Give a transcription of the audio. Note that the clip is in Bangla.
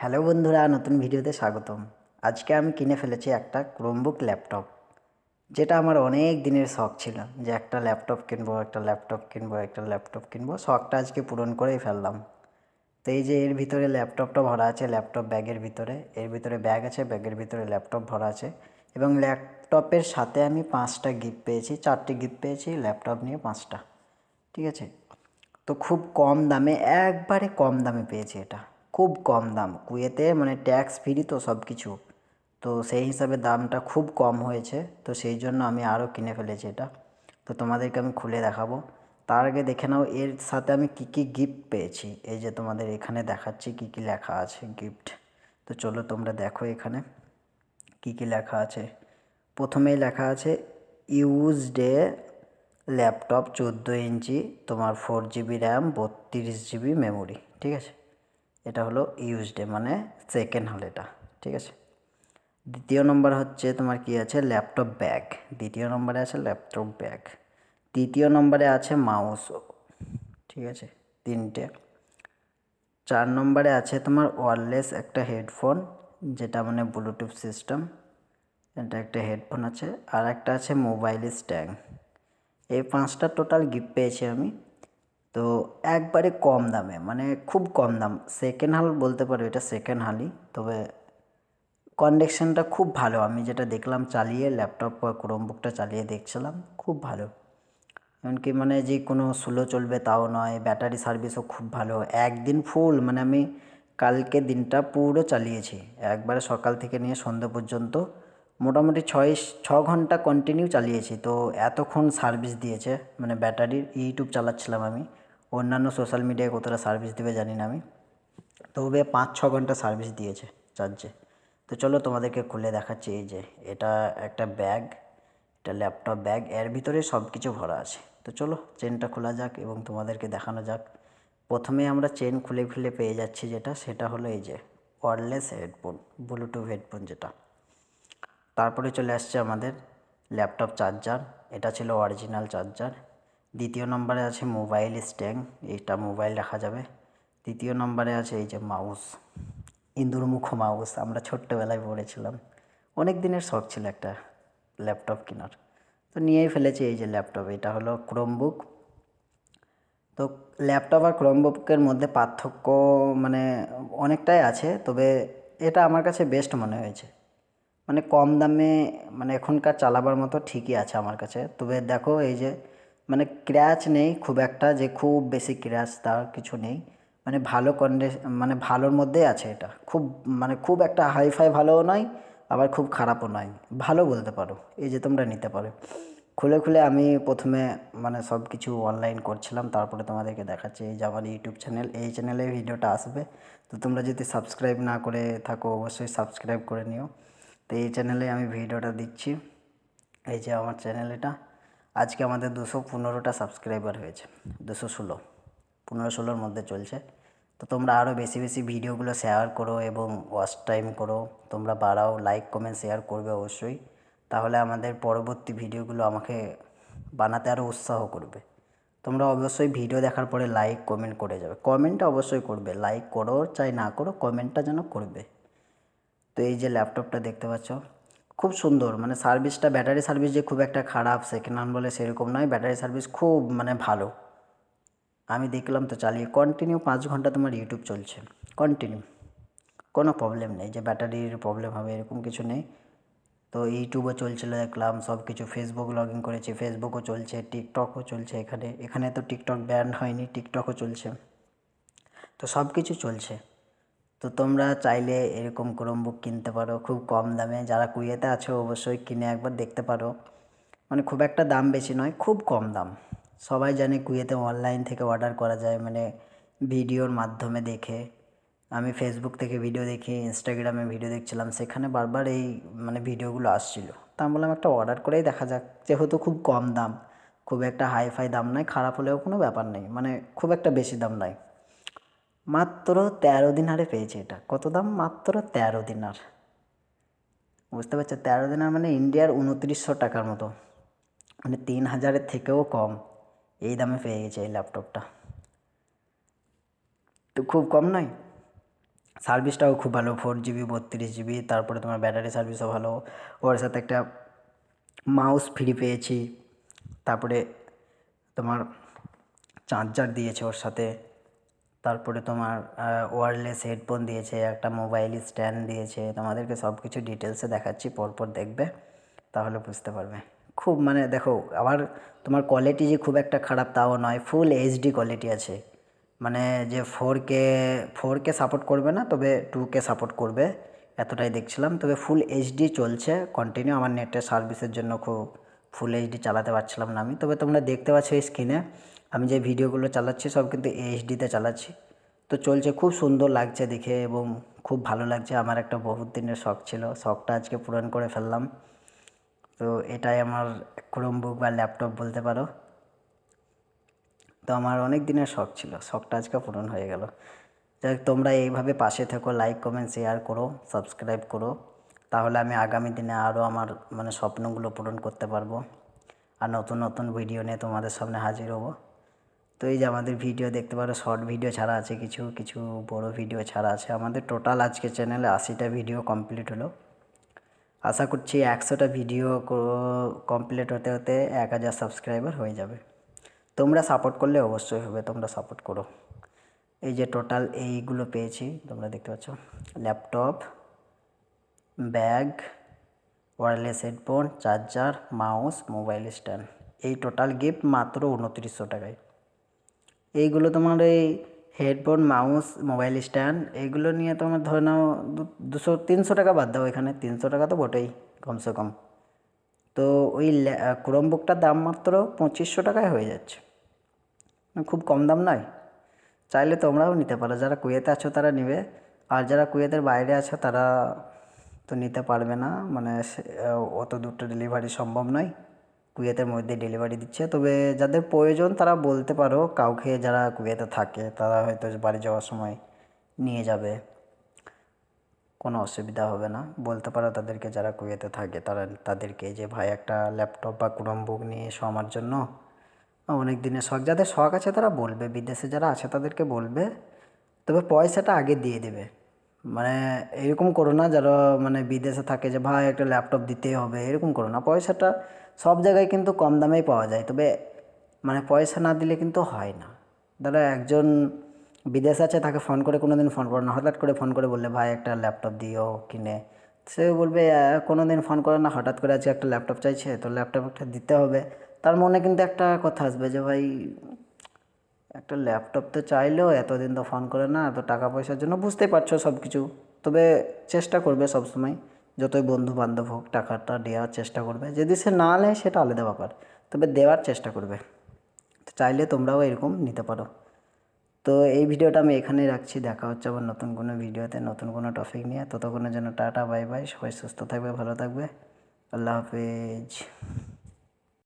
হ্যালো বন্ধুরা, নতুন ভিডিওতে স্বাগতম। আজকে আমি কিনে ফেলেছি একটা ক্রোমবুক ল্যাপটপ যেটা আমার অনেক দিনের শখ ছিল যে একটা ল্যাপটপ কিনবো, একটা ল্যাপটপ কিনবো, একটা ল্যাপটপ কিনবো। শখটা আজকে পূরণ করেই ফেললাম। তো এই যে এর ভিতরে ল্যাপটপটা ভরা আছে ল্যাপটপ ব্যাগের ভিতরে, এর ভিতরে ব্যাগ আছে ব্যাগের ভিতরে ল্যাপটপ ভরা আছে এবং ল্যাপটপের সাথে আমি পাঁচটা গিফট পেয়েছি, চারটি গিফট পেয়েছি ল্যাপটপ নিয়ে পাঁচটা, ঠিক আছে? তো খুব কম দামে, একবারে কম দামে পেয়েছি এটা। খুব কম দাম। কুয়েতে মানে ট্যাক্স ফ্রি তো সব কিছু তো সেই হিসাবে দামটা খুব কম হয়েছে। তো সেই জন্য আমি আরও কিনে ফেলেছি এটা। তো তোমাদেরকে আমি খুলে দেখাবো। তার আগে দেখে নাও, এর সাথে আমি কি কি গিফট পেয়েছি। এই যে তোমাদের এখানে দেখাচ্ছি কি কি লেখা আছে গিফট তো চলো তোমরা দেখো এখানে কি কি লেখা আছে। প্রথমেই লেখা আছে ইউজ ডে ল্যাপটপ চোদ্দ ইঞ্চি, তোমার ফোর জিবি র্যাম বত্রিশ জিবি মেমোরি ঠিক আছে? এটা হলো ইউজ ডে মানে সেকেন্ড হল এটা, ঠিক আছে? দ্বিতীয় নম্বর হচ্ছে তোমার কি আছে? ল্যাপটপ ব্যাগ দ্বিতীয় নম্বরে আছে ল্যাপটপ ব্যাগ তৃতীয় নম্বরে আছে মাউস ঠিক আছে? তিনটে। চার নম্বরে আছে তোমার ওয়ারলেস একটা হেডফোন যেটা মানে ব্লুটুথ সিস্টেম এটা একটা হেডফোন আছে, আর একটা আছে মোবাইল স্ট্যাং এই পাঁচটা টোটাল গিফট পেয়েছি আমি। তো একবারে কম দামে মানে খুব কম দাম। সেকেন্ড হাল বলতে পারো, এটা সেকেন্ড হালই তবে কন্ডিশনটা খুব ভালো। আমি যেটা দেখলাম চালিয়ে ল্যাপটপ বা ক্রোমবুকটা চালিয়ে দেখছিলাম, খুব ভালো। এমনকি মানে যে কোনো স্লো চলবে তাও নয় ব্যাটারি সার্ভিসও খুব ভালো। একদিন ফুল মানে আমি কালকে দিনটা পুরো চালিয়েছি। একবারে সকাল থেকে নিয়ে সন্ধ্যা পর্যন্ত মোটামুটি ছয়, ছ ঘণ্টা কন্টিনিউ চালিয়েছি। তো এতক্ষণ সার্ভিস দিয়েছে মানে ব্যাটারির ইউটিউব চালাচ্ছিলাম আমি। অন্যান্য সোশ্যাল মিডিয়ায় কতটা সার্ভিস দেবে জানি না আমি। তবে পাঁচ, ছ ঘণ্টা সার্ভিস দিয়েছে চার্জে তো চলো তোমাদেরকে খুলে দেখাচ্ছি এই যে, এটা একটা ব্যাগ এটা ল্যাপটপ ব্যাগ এর ভিতরে সব কিছু ভরা আছে। তো চলো চেনটা খোলা যাক এবং তোমাদেরকে দেখানো যাক। প্রথমে আমরা চেন খুলে খুলে পেয়ে যাচ্ছি যেটা, সেটা হলো এই যে ওয়ারলেস হেডফোন ব্লুটুথ হেডফোন যেটা। তারপরে চলে আসছে আমাদের ল্যাপটপ চার্জার, এটা ছিল অরিজিনাল চার্জার। দ্বিতীয় নম্বরে আছে মোবাইল স্ট্যান্ড এইটা মোবাইল রাখা যাবে। তৃতীয় নম্বরে আছে এই যে মাউস, ইঁদুরমুখ মাউস, আমরা ছোট্টবেলায় পড়েছিলাম। অনেক দিনের শখ ছিল একটা ল্যাপটপ কেনার। তো নিয়েই ফেলেছি এই যে ল্যাপটপ, এটা হলো ক্রোমবুক তো ল্যাপটপ আর ক্রোমবুকের মধ্যে পার্থক্য মানে অনেকটাই আছে, তবে এটা আমার কাছে বেস্ট মনে হয়েছে। মানে কম দামে মানে এখনকার চালাবার মতো ঠিকই আছে আমার কাছে। তবে দেখো এই যে মানে ক্র্যাচ নেই খুব একটা যে খুব বেশি ক্র্যাচ তার কিছু নেই। মানে ভালো কন্ডিশন মানে ভালোর মধ্যেই আছে এটা। খুব মানে খুব একটা হাইফাই ভালোও নয়, আবার খুব খারাপও নয়। ভালো বলতে পারো, এই যে তোমরা নিতে পারো। খুলে খুলে আমি প্রথমে মানে সব কিছু অনলাইন করছিলাম, তারপরে তোমাদেরকে দেখাচ্ছি এই যে আমার ইউটিউব চ্যানেল এই চ্যানেলে ভিডিওটা আসবে। তো তোমরা যদি সাবস্ক্রাইব না করে থাকো, অবশ্যই সাবস্ক্রাইব করে নিও। তো এই চ্যানেলে আমি ভিডিওটা দিচ্ছি। এই যে আমার চ্যানেল এটা। আজকে আমাদের দুশো পনেরোটা সাবস্ক্রাইবার হয়েছে, দুশো ষোলো। পনেরো ষোলোর মধ্যে চলছে। তো তোমরা আরও বেশি বেশি ভিডিওগুলো শেয়ার করো এবং ওয়াচ টাইম করো। তোমরা বাড়াও লাইক কমেন্ট শেয়ার করবে অবশ্যই। তাহলে আমাদের পরবর্তী ভিডিওগুলো আমাকে বানাতে আরও উৎসাহ করবে। তোমরা অবশ্যই ভিডিও দেখার পরে লাইক কমেন্ট করে যাবে। কমেন্টটা অবশ্যই করবে। লাইক করো, চাই না করো কমেন্টটা যেন করবে। তো এই যে ল্যাপটপটা দেখতে পাচ্ছ, খুব সুন্দর। মানে সার্ভিসটা ব্যাটারি সার্ভিস যে খুব একটা খারাপ সেকেন্ড হ্যান্ড বলে সেরকম নয় ব্যাটারি সার্ভিস খুব মানে ভালো। আমি দেখলাম তো চালিয়ে কন্টিনিউ পাঁচ ঘণ্টা তোমার ইউটিউব চলছে। কন্টিনিউ কোনো প্রবলেম নেই, যে ব্যাটারির প্রবলেম হবে, এরকম কিছু নেই। তো ইউটিউবও চলছিল দেখলাম সব কিছু ফেসবুক লগ ইন করেছি ফেসবুকও চলছে টিকটকও চলছে এখানে। এখানে তো টিকটক ব্যান্ড হয়নি টিকটকও চলছে। তো সব কিছু চলছে। তো তোমরা চাইলে এরকম ক্রোমবুক কিনতে পারো, খুব কম দামে। যারা কুয়েতে আছো, অবশ্যই কিনে একবার দেখতে পারো। মানে খুব একটা দাম বেশি নয়, খুব কম দাম। সবাই জানে কুয়েতে অনলাইন থেকে অর্ডার করা যায় মানে ভিডিওর মাধ্যমে দেখে। আমি ফেসবুক থেকে ভিডিও দেখি ইনস্টাগ্রামে ভিডিও দেখছিলাম, সেখানে বারবার এই মানে ভিডিওগুলো আসছিল। তা আমি বললাম, একটা অর্ডার করেই দেখা যাক। যেহেতু খুব কম দাম, খুব একটা হাইফাই দাম নয়, খারাপ হলেও কোনো ব্যাপার নেই। মানে খুব একটা বেশি দাম নয়। মাত্র তেরো দিনারে পেয়েছি এটা। কত দাম? মাত্র তেরো দিনার বুঝতে পারছ? তেরো দিনার মানে ইন্ডিয়ার উনত্রিশশো টাকার মতো। মানে তিন হাজারের থেকেও কম এই দামে পেয়ে গেছে এই ল্যাপটপটা। তো খুব কম নয়। সার্ভিসটাও খুব ভালো। ফোর জিবি, বত্রিশ জিবি, তারপরে তোমার ব্যাটারি সার্ভিসও ভালো। ওর সাথে একটা মাউস ফ্রি পেয়েছি। তারপরে তোমার চার্জার দিয়েছে ওর সাথে। তারপরে তোমার ওয়্যারলেস হেডফোন দিয়েছে, একটা মোবাইল স্ট্যান্ড দিয়েছে, তোমাদেরকে সব কিছু ডিটেলসে দেখাচ্ছি, পরপর দেখবে, তাহলে বুঝতে পারবে। খুব মানে দেখো, আবার তোমার কোয়ালিটি যে খুব একটা খারাপ তাও নয় ফুল এইচডি কোয়ালিটি আছে। মানে যে four K four K support করবে না, তবে টু কে সাপোর্ট করবে, এতটাই দেখছিলাম। তবে ফুল এইচডি চলছে কন্টিনিউ আমার নেটের সার্ভিসের জন্য খুব ফুল এইচডি চালাতে পারছিলাম না আমি। তবে তোমরা দেখতে পাচ্ছ এই স্ক্রিনে আমি যে ভিডিওগুলো চালাচ্ছি সব কিন্তু এইচডিতে চালাচ্ছি। তো চলছে, খুব সুন্দর লাগছে দেখে এবং খুব ভালো লাগছে। আমার একটা বহুত দিনের শখ ছিল, শখটা আজকে পূরণ করে ফেললাম। তো এটাই আমার ক্রোমবুক বা ল্যাপটপ বলতে পারো। তো আমার অনেক দিনের শখ ছিল, শখটা আজকে পূরণ হয়ে গেল। যাই তোমরা এইভাবে পাশে থেকো লাইক কমেন্ট শেয়ার করো সাবস্ক্রাইব করো। তাহলে আমি আগামী দিনে আরও আমার মানে স্বপ্নগুলো পূরণ করতে পারব। আর নতুন নতুন ভিডিও নিয়ে তোমাদের সামনে হাজির হব। তো এই যে আমাদের ভিডিও দেখতে পারো শর্ট ভিডিও ছাড়া আছে কিছু কিছু বড় ভিডিও ছাড়া আছে। আমাদের টোটাল আজকে চ্যানেলে আশিটা ভিডিও কমপ্লিট হলো। আশা করছি একশোটা ভিডিও কমপ্লিট হতে হতে এক হাজার সাবস্ক্রাইবার হয়ে যাবে। তোমরা সাপোর্ট করলে অবশ্যই হবে, তোমরা সাপোর্ট করো। এই যে টোটাল এইগুলো পেয়েছি, তোমরা দেখতে পাচ্ছ। Laptop bag wireless headphone charger mouse mobile stand এই টোটাল গিফট মাত্র উনত্রিশশো টাকায়। এইগুলো তোমার এই হেডফোন, মাউস, মোবাইল স্ট্যান্ড, এইগুলো নিয়ে তোমার ধরে নাও দুশো, তিনশো টাকা বাদ দাও এখানে। তিনশো টাকা তো বটেই, কমসে কম। তো ওই ক্রোমবুকটার দাম মাত্র পঁচিশশো টাকায় হয়ে যাচ্ছে। মানে খুব কম দাম নয়। চাইলে তোমরাও নিতে পারো। যারা কুয়েতে আছো তারা নেবে। আর যারা কুয়েতের বাইরে আছো তারা তো নিতে পারবে না। মানে অত দূরটা ডেলিভারি সম্ভব নয়। কুয়েতের মধ্যে ডেলিভারি দিচ্ছে। তবে যাদের প্রয়োজন, তারা বলতে পারো কাউকে যারা কুয়েতে থাকে, তারা হয়তো বাড়ি যাওয়ার সময় নিয়ে যাবে। কোনো অসুবিধা হবে না। বলতে পারো তাদেরকে যারা কুয়েতে থাকে, তারা তাদেরকে যে ভাই একটা ল্যাপটপ বা ক্রোমবুক নিয়ে এসো আমার জন্য। অনেক দিনের শখ। যাদের শখ আছে তারা বলবে। বিদেশে যারা আছে তাদেরকে বলবে। তবে পয়সাটা আগে দিয়ে দেবে। মানে এরকম করো না যারা মানে বিদেশে থাকে যে, ভাই, একটা ল্যাপটপ দিতেই হবে। এরকম করো না। পয়সাটা সব জায়গায় কিন্তু কম দামেই পাওয়া যায়। তবে মানে পয়সা না দিলে কিন্তু হয় না। ধরো একজন বিদেশ আছে, তাকে ফোন করে কোনো দিন ফোন করে না। হঠাৎ করে ফোন করে বললে, ভাই, একটা ল্যাপটপ দিও কিনে। সে বলবে কোনো দিন ফোন করে না। হঠাৎ করে আজকে একটা ল্যাপটপ চাইছে, তো ল্যাপটপ একটা দিতে হবে। তার মনে কিন্তু একটা কথা আসবে যে, ভাই একটা ল্যাপটপ তো চাইলেও এতদিন তো ফোন করে না, এত টাকা পয়সার জন্য বুঝতে পারছ সব কিছু তবে চেষ্টা করবে সব সময় যতই বন্ধু বান্ধব হোক, টাকাটা দেওয়ার চেষ্টা করবে। যদি সে না নেয়, সেটা আলাদা ব্যাপার, তবে দেওয়ার চেষ্টা করবে। তো চাইলে তোমরাও এরকম নিতে পারো। তো এই ভিডিওটা আমি এখানেই রাখছি, দেখা হচ্ছে আবার নতুন কোনো ভিডিওতে, নতুন কোনো টপিক নিয়ে। ততক্ষণের জন্য টাটা বাই বাই সবাই সুস্থ থাকবে, ভালো থাকবে। আল্লাহ হাফেজ।